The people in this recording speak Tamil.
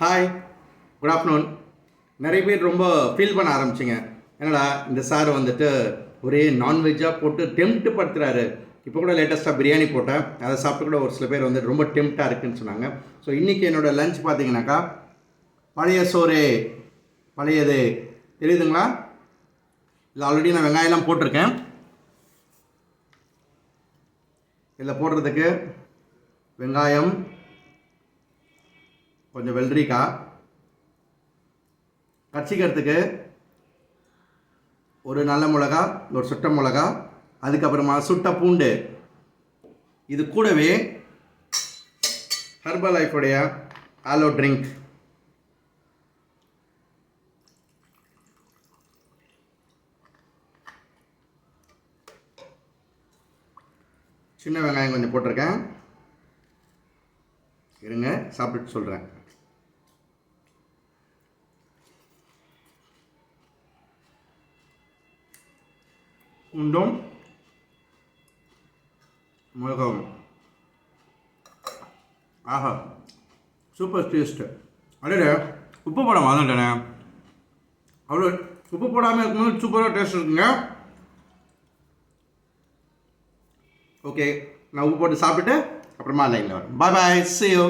ஹாய் குட் ஆஃப்டர்நூன் நிறைய பேர் ரொம்ப ஃபீல் பண்ண ஆரம்பிச்சிங்க. என்னடா இந்த சார் வந்துட்டு ஒரே நான்வெஜ்ஜாக போட்டு டெம்ட் படுத்துறாரு. இப்போ கூட லேட்டஸ்ட்டாக பிரியாணி போட்டேன். அதை சாப்பிட்டு கூட ஒரு சில பேர் வந்து ரொம்ப டெம்ட்டாக இருக்குன்னு சொன்னாங்க. ஸோ இன்றைக்கி என்னோடய லஞ்ச் பார்த்தீங்கன்னாக்கா பழைய சோறு. பழையது. தெரியுதுங்களா? இல்லை ஆல்ரெடி நான் வெங்காயம்லாம் போட்டிருக்கேன். இதில் போடுறதுக்கு வெங்காயம் கொஞ்சம் வெள்ளரிக்காய் கச்சிக்கிறதுக்கு ஒரு நல்ல மிளகா ஒரு சுட்ட மிளகா அதுக்கப்புறமா சுட்ட பூண்டு. இது கூடவே ஹர்பல் லைஃபுடைய ஆலோ ட்ரிங்க். சின்ன வெங்காயம் கொஞ்சம் போட்டிருக்கேன். இருங்க சாப்பிட்டுட்டு சொல்கிறேன் உண்டும் மிகவும் ஆஹா சூப்பர் டேஸ்ட்டு அடையே உப்பு போட மறந்துட்டேனே அவ்வளோ உப்பு போடாமல் இருக்கும்போது சூப்பராக டேஸ்ட் இருக்குங்க ஓகே நான் உப்பு போட்டு சாப்பிட்டுட்டு அப்புறமா லைனில் வரேன் பாய் பாய் சி யூ